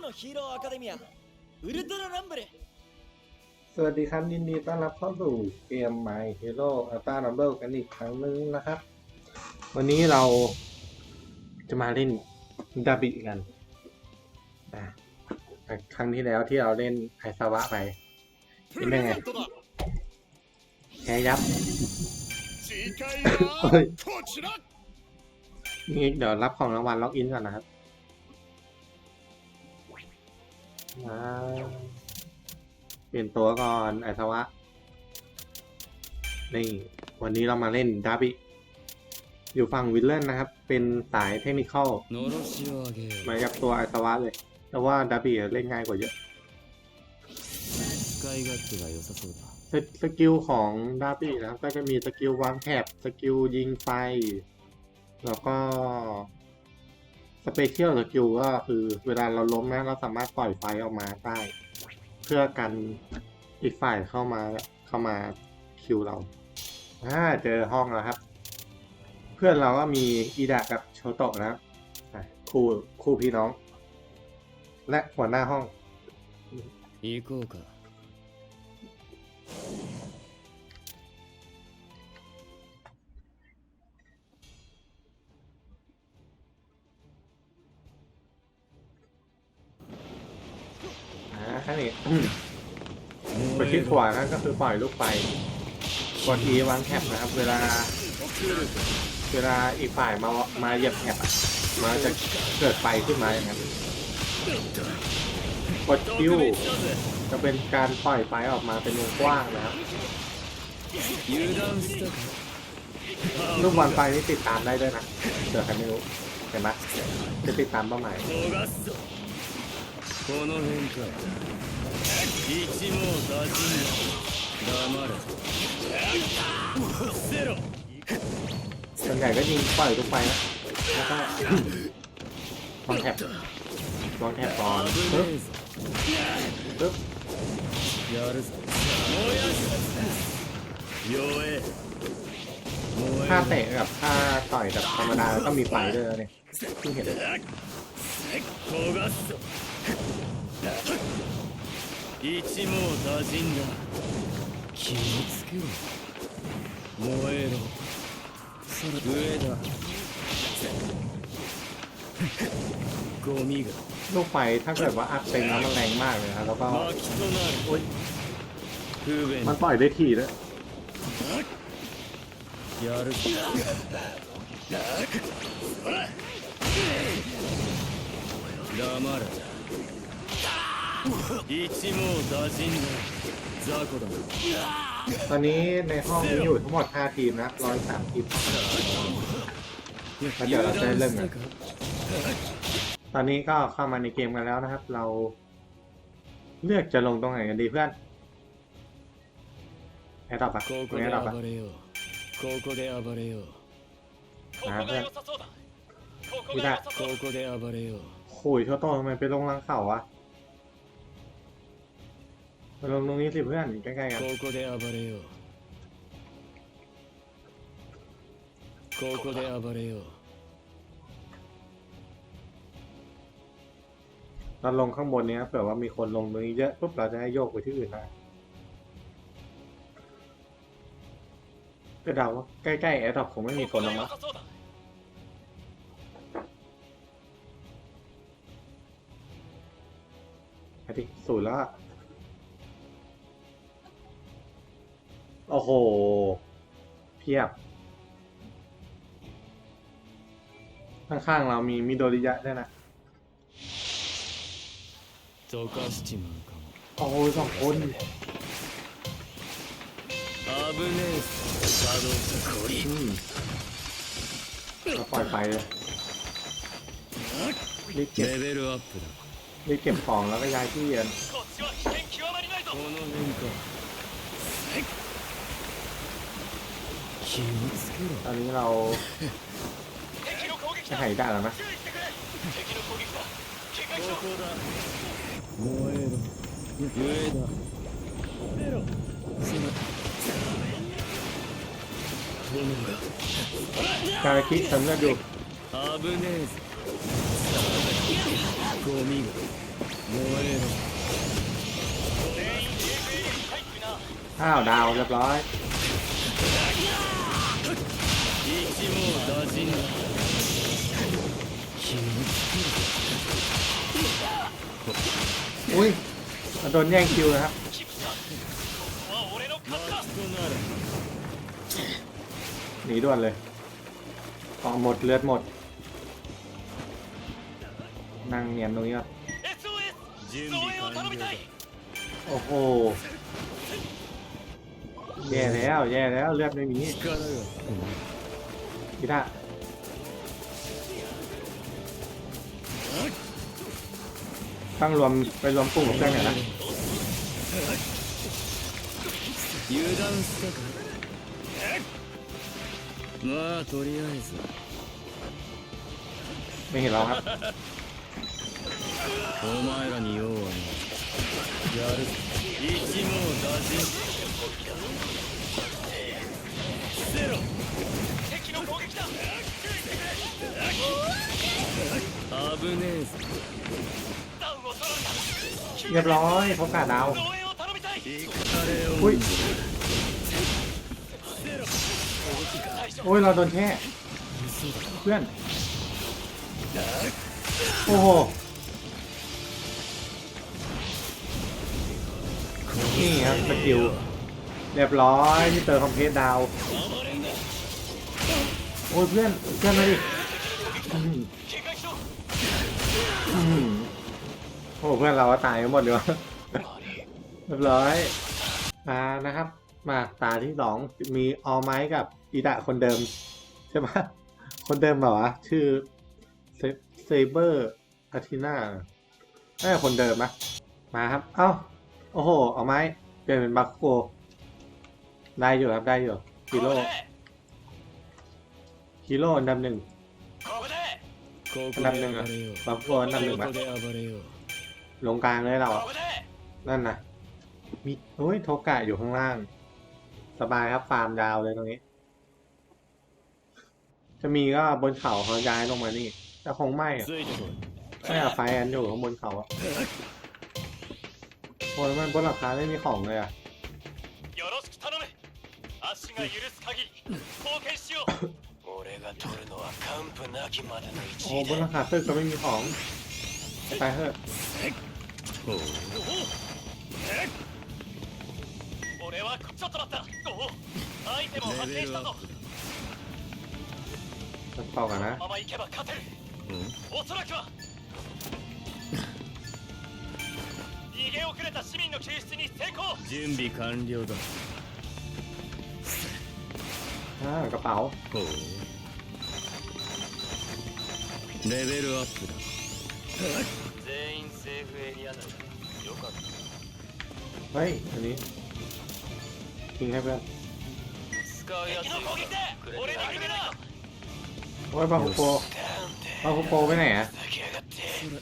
のヒーローアカデミアウルトラランブル สวัสดีครับยินดีต้อนรับเข้าสู่เกม My Hero Ultra Rumble กันอีกครั้งหนึงนะครับ วันนี้เราจะมาเล่นดาบิกันอ่ะครั้งที่แล้วที่เราเล่นไอซาวะไป เป็นยังไงแพ้ยับ 次回ははこちら นี่เดี๋ยวรับของรางวัลล็อกอินก่อนนะครับ เปลี่ยนตัวก่อนไอสวะ นี่ วันนี้เรามาเล่นดาบิอยู่ฝั่งวิลเลนนะครับ เป็นสายเทคนิคอลเหมือนกับตัวไอสวะเลย แต่ว่าดาบิเล่นง่ายกว่าเยอะสกิลของดาบินะครับ ก็จะมีสกิลวางแถบสกิลยิงไฟ แล้วก็ สเปเชียลสกิลก็คือเวลาเราล้มนะเราสามารถปล่อยไฟออกมาได้ เพื่อกันอีกฝ่ายเข้ามาเข้ามาคิวเราอ่าเจอห้องแล้วครับ เพื่อนเราก็มีอีดะกับโชโตะนะครับอ่ะคู่คู่พี่น้อง และหัวหน้าห้อง 行こうか แค่นี้ไปคลิกขวาก็คือปล่อยลูกไป กด E วางแคปนะครับ เวลา เวลาอีฝ่ายมา มาเหยียบแคปมาจะเกิดไฟขึ้นมาอย่างนั้นกด Q จะเป็นการปล่อยไฟออกมาเป็นวงกว้างนะครับลูกบอลไฟนี่ติดตามได้ด้วยนะเดี๋ยวใครไม่รู้เห็นไหมจะติดตามเป้าหมาย 一網打尽だ黙れせろ ส่วนใหญ่ก็ยิงปล่อยลูกไฟนะ แล้วก็ วางแท็บวางแท็บก่อน 危 ปึ๊บ ねえぞ ปึ๊บ やるぞ燃やした弱え燃 ถ้า え เตะกับถ้าต่อยแบบธรรมดาก็มีไฟด้วยนะเนี่ยที่เห็น 焦がすぞ 一網打尽だ気をつけろ燃えろそれ上だゴミが ลูกไฟถ้าเกิดว่าอัดเต็มแล้วมันแรงมากเลยนะแล้วก็ 薪となる不便 มันปล่อยได้ทีด้วย やるぞ黙れ 一網打尽だ雑魚だ ตอนนี้ในห้องนี้อยู่ทั้งหมด 5 ทีมนะร้อยสามทีม 油じゃあ断เริ่ม し เลย たか ตอนนี้ก็เข้ามาในเกมกันแล้วนะครับ เราเลือกจะลงตรงไหนกันดีเพื่อนแอดดอปอะ ここ แอ で ดดอปอะ 暴れようここで暴れようここが良さそうだここが良さそうここで暴れよう โขยโชโตทำไมไปลงรังเขาวะ มาลงตรงนี้สิเพื่อนใกล้ๆกัน ここで暴れようここで暴れよう เราลงข้างบนเนี้ยเผื่อว่ามีคนลงตรงนี้เยอะปุ๊บเราจะให้โยกไปที่อื่นได้ก็เดาว่าใกล้ๆแอดดอปคงไม่มี こ คน こ หร が อกมั้ง 良さそうだ ไปดิศูนย์แล้วอะ โอ้โห เพียบ ข้างๆเรามีมิโดริยะด้วยนะ 溶かしちまうかも โอ้โหสองคน 危ねえぞシャドウザコリ อืมเราปล่อยไปเลยรีบเก็บ レベルアップだ รีบเก็บของแล้วก็ย้ายที่เรียน こっちは危険極まりないぞこの辺か ตอนนี้เราจะหายได้แล้วนะการคิดสำนร็จดูข้าวดาวเรียบร้อย 一網打尽だ気をつけ อุ้ยโดนแย่งคิวนะครับ キムさんここは俺のろマ勝ちだストなら หนีด่วนเลยออกหมดเลือดหมด นั่งเนียนตรงนี้ก่อน SOS 準増備援を完了だ頼みたい โอ้โห แย่แล้ว แย่แล้วเลือดไม่มี 力が พี่ท่าต้องรวมไปรวมกลุ่มกับเพื่อนกันนะ 油断したかまあとりあえず ไม่เห็นเราครับ お前らに用はないやる一網打尽せろ เรียบร้อยพบกับดาวอุ้ยโอ้ยเราโดนแค่เพื่อน โอ้โหนี่ครับสกิลเรียบร้อยที่เตอร์คอมเพลตดาว โอ้ยเพื่อนเพื่อนมาดิโอ้เพื่อนเราตายหมดเลยวะเรียบร้อยมานะครับ มาตาที่สองมีออไม้กับอีดะคนเดิม ใช่ไหมคนเดิมเหรอวะชื่อเซเบอร์อาทิน่าน่าคนเดิมปะมาครับ เอ้า โอ้โหออาไม้ เปลี่ยนเป็นบัคโกได้อยู่ครับ ได้อยู่กิโล ฮีโร่อันดับหนึ่ง อันดับหนึ่งอะบางคนอันดับหนึ่งอะลงกลางเลยเราอะนั่นนะมีโอ้ยโทกะอยู่ข้างล่าง สบายครับฟาร์มดาวเลยตรงนี้ จะมีก็บนเขาเขาย้ายลงมานี่ แต่คงไม่อะไม่อะไฟอันอยู่ข้างบนเขาอะโอ้ยมันบนหลังคาไม่มีของเลยอะ が許す限り貢献しよう俺が取るのは完膚なきまでの โอ้ 一 บนหลังคาตึกก็ไม่มีของไปเถอะ ほう俺はこちょっと待ったおおアイテムを発見したぞ จะต่อกันนะ このまま行けば勝てるうんおそらくは逃げ遅れた市民の救出に成功準備完了だ อ่ากระเป๋า ほう レベルアップだ全員セーフエリア内だよかった เฮ้ย อันนี้ทิ้งให้เพื่อน 使うやつの攻撃で俺に決めな โอ้ยบาคุโกบาคุโกไปไหนอะ ふざけやがって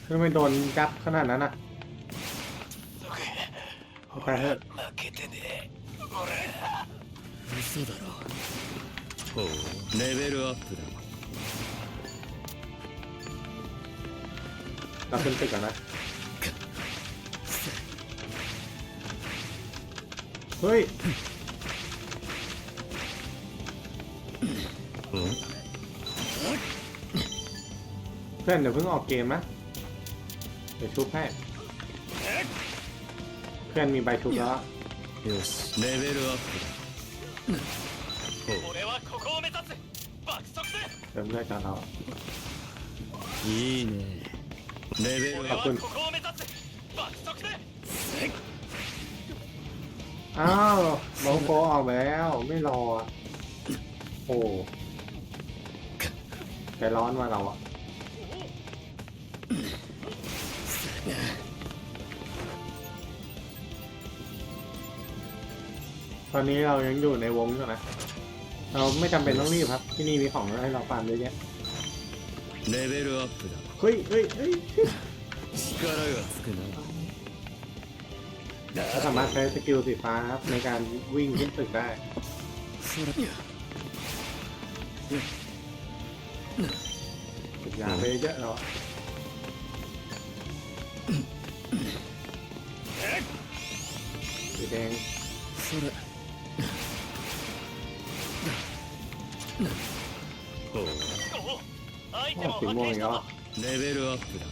ทำไมโดนจับขนาดนั้นอะ そこไปเถอะ 負けてね俺嘘だろほうレベルアップだ เราขึ้นตึกกันนะ เฮ้ย うん เพื่อนเดี๋ยวเพิ่งออกเกมนะ เดี๋ยวชุบให้ เพื่อนมีใบชุบแล้ว よしレベルアップだほ俺はここを目指す爆速で เติมเลือดจากเรา ういいね レベルアッ俺はここを目指す爆速で อ้าวบาคุโกออกไปแล้ว ไม่รออะโอ้ใจร้อนว่าเราอะตอนนี้เรายังอยู่ในวงอยู่นะ เราไม่จำเป็นต้องรีบครับ ที่นี่มีของให้เราฟาร์มเยอะแยะ プレベルアップだ เฮ้ยเฮ้ยเฮ้ย力がつくなก็สามารถใช้สกิลสีฟ้าครับ ในการวิ่งขึ้นตึกได้それอย่าไปเยอะหรอกสีแดงそれほโ相手も破สีม่วงอีกแレベルアップだ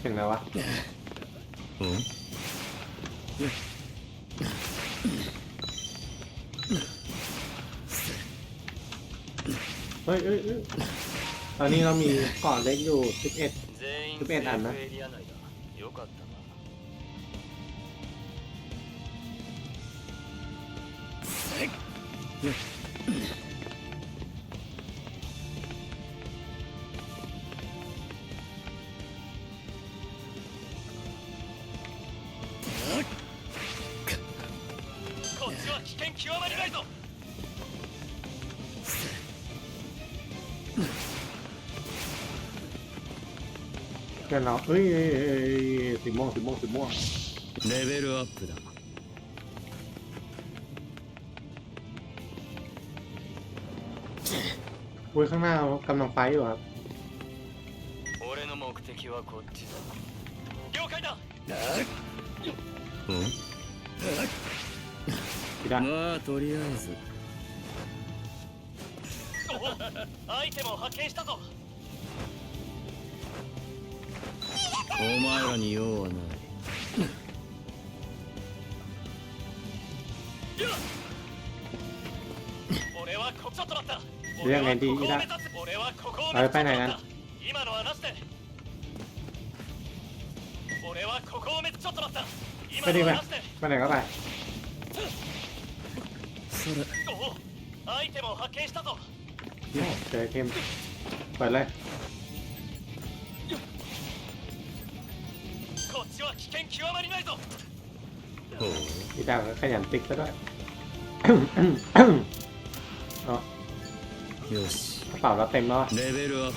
เห็นไหมวะ うん เฮ้ยเอ้ยเอ้ยตอนนี้เรามีเกาะเล็กอยู่ 11 全員不便なんだセーフエリア内だよかったな เพื่อนเราเอ้ยเอ้ยเอ้ยเอ้ยสีม่วงสีม่วงสีม่วง レベルアップだ อุ้ยข้างหน้ากำลังไฟท์อยู่ครับ 俺の目的はこっちだ了解だうん พี่ดา まあとりあえずおアイテムを発見したぞお前らに用はない俺はこちょっと待った เรื่องไงดีอีละเราไปไหนกันไปดีไปไปไหนก็ไปเจอเทมเปิดเลยอีดาขยันติ๊กซะด้วย よし กระเป๋าเราเต็มแล้วอะ レベルアップ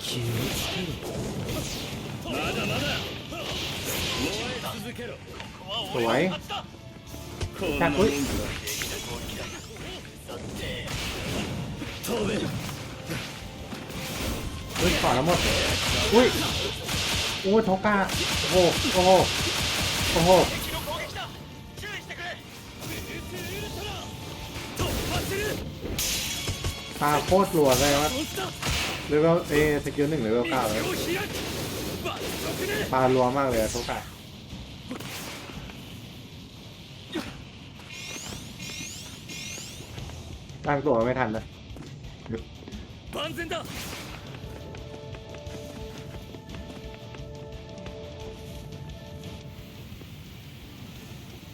気をつけろまだまだ燃え続けろここは俺の勝ちだこんなもんだ飛べ เฮ้ยก่อนแล้วหมด อุ้ยอุ้ยโทก้าโอ้โหโอ้โหโอ้โห ตาโคตรรัวเลยว่าเลเวลเอสกิลหนึ่งเลเวลเก้าเลยตาลัวมากเลยทุกข์ตั้งตัวไม่ทันเลย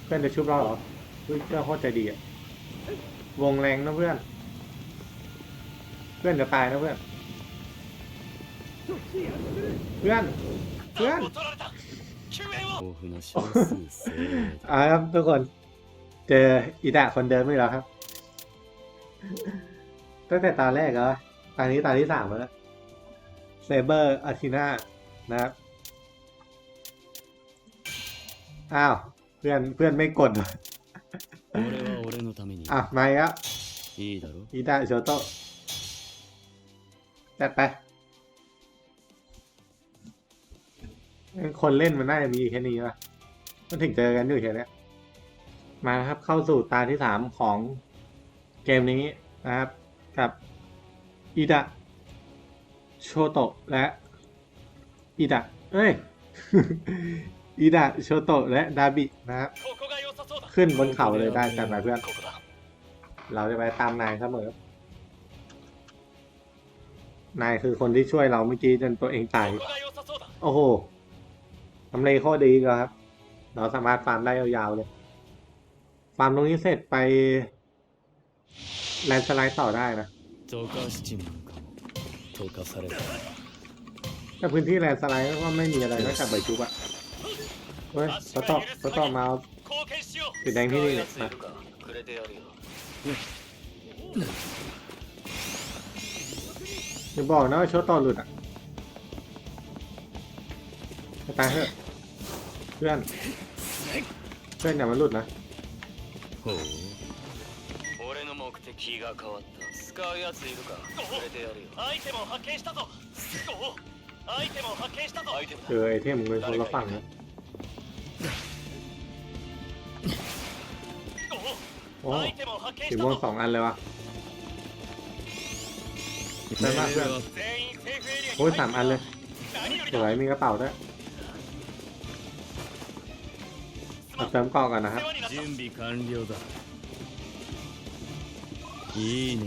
เพื่อนจะชุบเราเหรอเพื่อนโคตรใจดีอะวงแรงนะเพื่อน พื่อนจะตายนะเพื่อน เพื่อน เพื่อนเอาครับทุกคน เจออีตะคนเดิมอีกแล้วครับ ตั้งแต่ตาแรกเหรอตานี้ตาที่สามแล้วเซเบอร์อาทินานะครับ อ้าว เพื่อนเพื่อนไม่กดอะมาแล้วอีตะโชโตะ จัดไปคนเล่นมันน่าจะมีแค่นี้ป่ะมันถึงเจอกันอยู่แค่นี้มาครับเข้าสู่ตาที่สามของเกมนี้นะครับ กับอิดะโชโตะและอิดะเอ้ยอิดะโชโตะและดาบินะครับขึ้นบนเขาเลยได้จัดไปเพื่อน เราจะไปตามนายเสมอ นายคือคนที่ช่วยเราเมื่อกี้จนตัวเองตาย โอ้โหทำเลข้อดีเลยครับ เราสามารถฟาร์มได้ยาวๆเลย ฟาร์มตรงนี้เสร็จไป แลนสไลด์ต่อได้นะแต่พื้นที่แลนสไลด์ก็ไม่มีอะไรนอกจากใบจุบอะเฮ้ยสต็อกสต็อกมาติดแดงที่นี่นะ อย่าบอกนะว่าโชว์ต่อหลุดอะไปตายเถอะเพื่อน เพื่อนอย่ามาหลุดนะ ほう て気が変わった使うやついるか連れてやるよアイテムを発見したぞおおアイテムを発見したぞアイテム เจอไอเทมเงินคนละฝั่งนะ お โอ้ おアイテムを発見 สี した ม่วง ぞ สองอันเลยวะ レベ ได้ ル มากเพื่อน アップ全員セーフエリアに โอ้ย 入 สามอันเลย 何より สวย だ มีกระเป๋าด้วยเอาเติมกล่องก่อนนะครับ 世話になった準備完了だいいね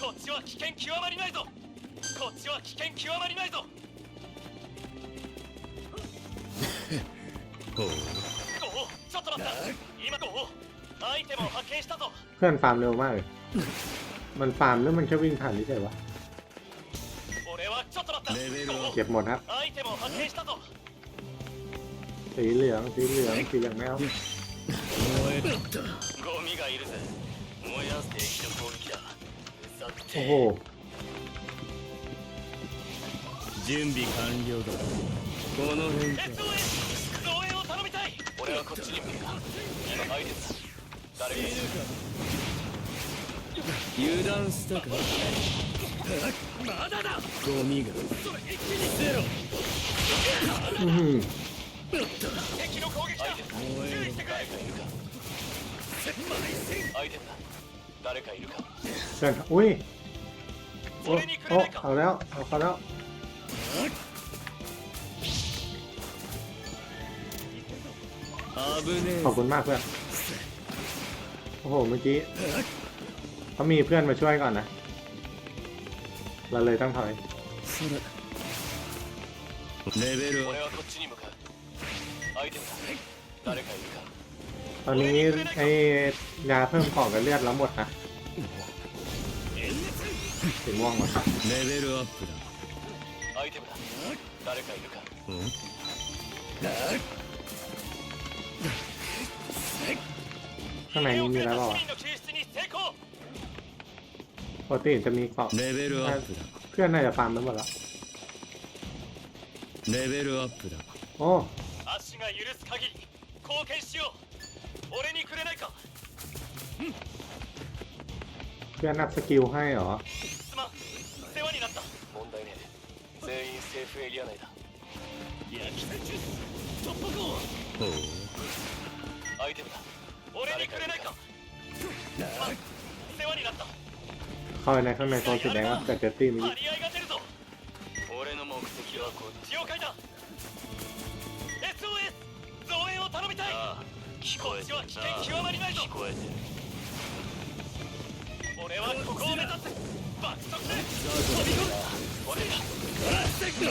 こっちは危険極まりないぞこっちは危険極まりないぞほうおおちょっと待った เพื่อนฟาร์มเร็วมากเลย มันฟาร์มหรือมันแค่วิ่งผ่านนี่ใช่วะ 俺はちょっと待ったレベルアッ เก็บหมดครับ おアイテムを発見したぞ สีเหลือง สีเหลือง สีเหลืองแมว プ燃えるゴミがいるぜ燃やす敵の攻撃だうざく โอ้ て โห 準備完了だこの辺か SOS 増援を頼みたい俺はこっちに向けた今アイテムだ 誰かいる油断したかまだだゴミがอื้อหือ 敵の攻撃だ燃える注意してくれ誰かいるかアイテムだ誰かいるか เพื่อนอุ้ย โอ้ 俺にく โอ้ れないか เอาแล้ว เอาเขาแล้ว 危ねえ ขอบคุณมากเพื่อน โอ้โห เมื่อกี้เขามีเพื่อนมาช่วยก่อนนะ เราเลยต้องถอย それレベルアッ俺はこっちに向かうアイテムだ誰かいるか ตอนนี้ไอ้ยาเพิ่มของกับเลือดแล้วหมดนะสีม่วงหมด プレベルアップだアイテムだ誰かいるかうん ข้างในนี้มีอะไรบ้าง 市 วะ 民の救出に成功 ปกติจะมีเกาะ レベルアップだ เพื่อนน่าจะฟาร์มไปหมดแล้ว レベルアップだ โอ้ 足が許す限り貢献しよう俺にくれないか เพื่อนนับสกิลให้เหรอ すまん世話になった問題ねえ全員セーフエリア内だ焼き戦術突破口ほうアイテムだ 俺にくれないかすまん世話になった เข้าไปในข้างในโซนสีแดงแล้วแต่เจอตี้มี 張り合いが出るぞ俺の目的はこっち了解だ SOS 増援を頼みたいああ聞こえてるこっちは危険極まりないぞ聞こえてる俺はここを目指す爆速で飛び込む俺だ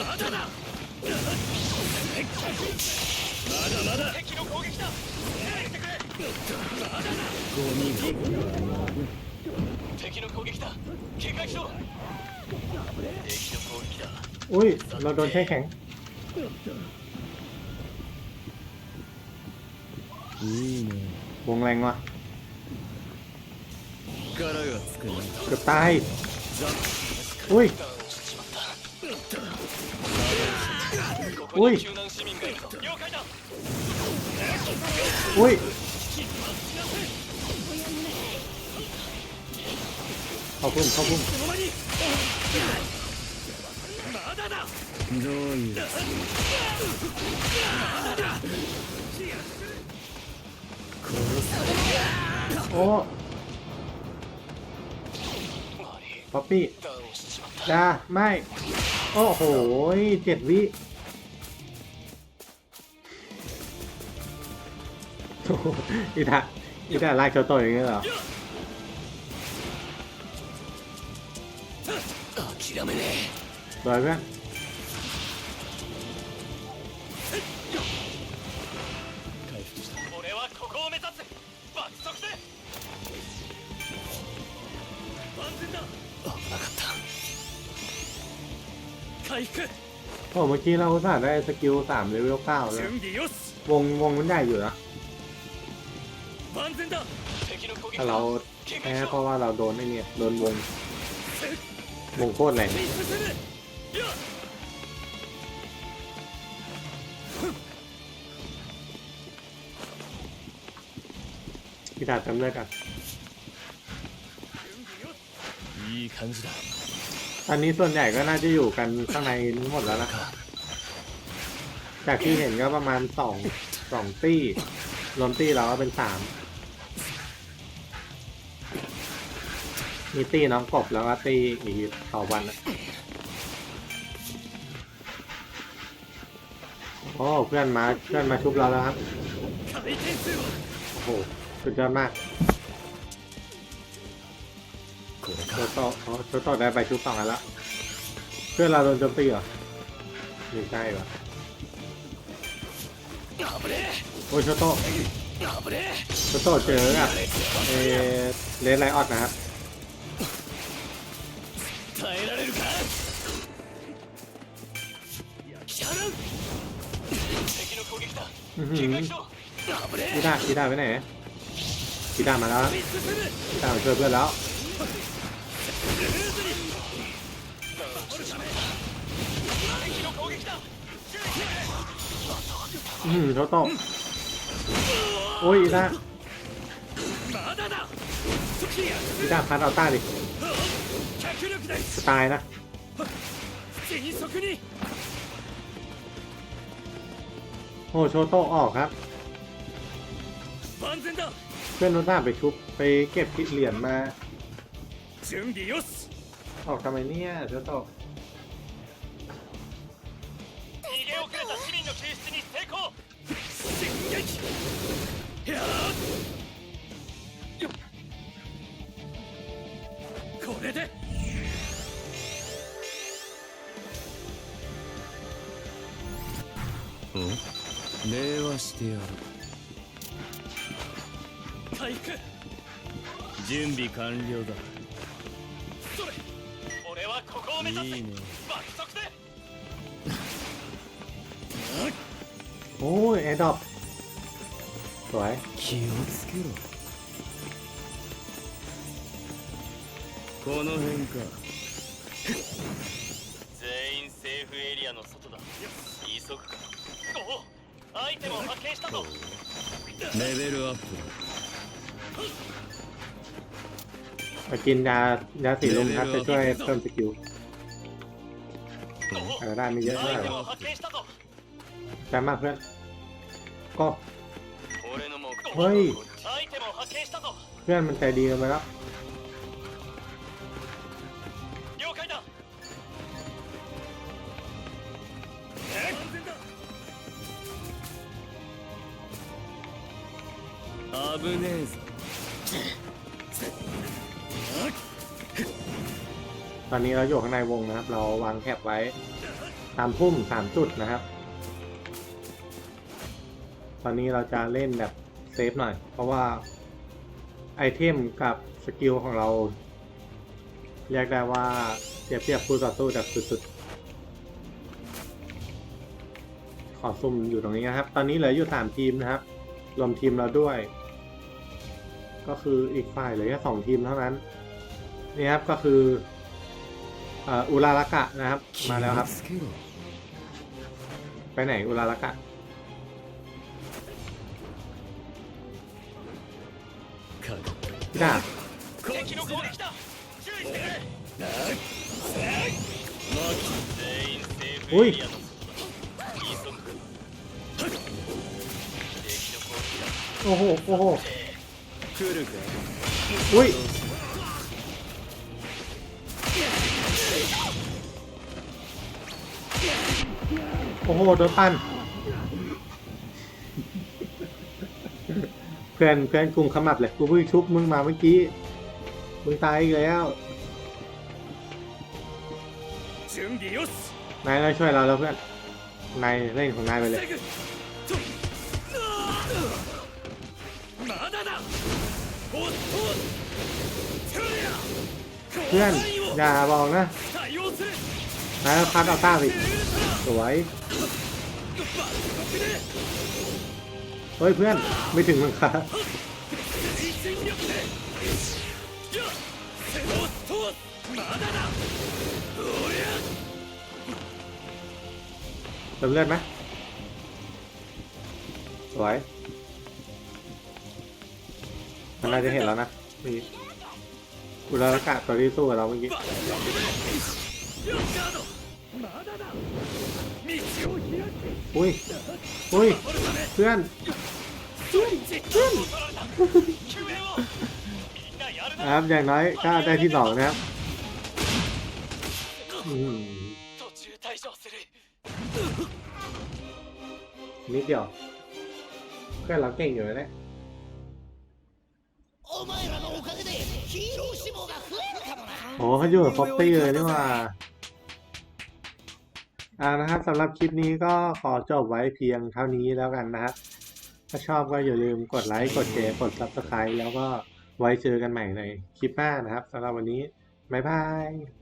まだだまだまだ敵の攻撃だ逃げてくれゴミが 敵の攻撃だ警戒しろ敵の攻撃だ อุ้ย เราโดนแช่แข็ง いいね วงแรงว่ะ 力がつくな เกือบตาย อุ้ย ダウンしてしまったこおいこに救難市民がいるぞ了解だ อุ้ย เข้าพุ่มเข้าพุ่ม まだだどういう โอ้ マリ ป๊อปปี้ ダウンしてしまった ดาไม่ โอ้โหเจ็ดวิโอ้โหอีทาอีทาลากโชโตอย่างเงี้ยเหรอ 諦めね โดยเพื่อน え俺はここを目指す爆速で万全だ危なかった回復 โอ้เมื่อกี้เราอุตส่าห์ได้สกิลสามเลเวลเก้าเลย 準備よし วงวงมันใหญ่อยู่นะ 万全だ敵の攻撃 ถ้าเรา だ警 แพ้ 戒し เพราะ ろ ว่าเราโดนไอ้เนี่ยโดนวง วงโคตรแรงพี่ดาบจำได้กันตอนนี้ส่วนใหญ่ก็น่าจะอยู่กันข้างในหมดแล้วนะครับจากที่เห็นก็ประมาณสองสองตี้รวมตี้เราก็เป็นสาม มีตีน้องกบแล้วก็ตีอีกสองวันโอ้เพื่อนมาเพื่อนมาชุบเราแล้วครับโอ้โหสุดยอดมากโตโต้โอ้โตโต้ได้ไปชุบสองแล้ว เพื่อนเราโดนโจมตีเหรอไม่ใช่ปะโอ้ยโตโต้โตโตเจอแอะเอเลนไลออดนะครับ 耐えられるか焼き払う敵の攻撃だ อื้อหือ 警戒しろ危ね กีดากีดาไปไหนกีดามาแล้ว え進む กีดามาช่วยเพื่อนแล้ว ルーズに 敵の攻撃だ อื้อหือโชโตะโอ้ยกีดา まだだ時や กีดาพัดเอาต้าดิ 脚力だ จะ ตายนะ 迅速に โอ้โชโตะออกครับ 万全だ เพื่อนโนต้าไปชุบไปเก็บเหรียญมา 準備よし ออกทำไมเนี่ยโชโตะ 逃げ遅れた市民の救出に成功進撃やーよっこれで 礼はしてやる回復準備完了だそれ俺はここを目指すいいね爆速で โอ้ยแอร์ดรอปสวย 気をつけろこの辺か アイテムを発見したぞレベルアップ มากินยายาสีลมครับจะช่วยเพิ่มสกิล お เออได้ไม่เยอะ お เท่า ア ไห イ ร่ テムを発見したぞ แจ่มมากเพื่อน ก็ 俺の目標เฮ้ย アイテムを発見したぞ เพื่อนมันใจดีกันไปแล้ว 危ねえぞ ตอนนี้เราอยู่ข้างในวงนะครับ เราวางแคปไว้ตามพุ่มสามจุดนะครับ ตอนนี้เราจะเล่นแบบเซฟหน่อย เพราะว่าไอเทมกับสกิลของเรา เรียกได้ว่าเปรียบเทียบคู่ต่อสู้แบบสุดๆ ขอซุ่มอยู่ตรงนี้นะครับ ตอนนี้เหลืออยู่สามทีมนะครับ รวมทีมเราด้วย ก็คืออีกฝ่ายเหลือแค่สองทีมเท่านั้นนี่ครับก็คืออุลาละกะนะครับ มาแล้วครับ ไปไหนอุลาละกะพี่ดาบอุ้ยโอ้โหโอ้โห อุ้ยโอ้โหโดนปั้นเพื่อนเพื่อนกลุ่มขมับเลยกูเพิ่งชุบมึงมาเมื่อกี้ มึงตายอีกแล้วนายเราช่วยเราแล้วเพื่อนนายเล่นของนายไปเลย เพื่อน อย่าบอกนะแล้วคัดเอาต้าสิสวย เฮ้ยเพื่อน ไม่ถึงหลังคาเติมเลือดไหมสวย มันน่าจะเห็นแล้วนะนี่อุลากะตอนที่สู้กับเราเมื่อกี้อุ้ยอุ้ยเพื่อนเพื่อนเครับอย่างน้อยก็ได้ที่สองนะครับนิดเดียวเพื่อนเราเก่งอยู่แล้ว お前らのおかげでヒーロー志望が増えるかもな โอ้เขาอยู่กับฟอปปี้เลยนี่หว่า อ่านะครับสำหรับคลิปนี้ก็ขอจบไว้เพียงเท่านี้แล้วกันนะครับ ถ้าชอบก็อย่าลืมกดไลค์ กดแชร์ กด subscribe แล้วก็ไว้เจอกันใหม่ในคลิปหน้านะครับสำหรับวันนี้ บ๊ายบาย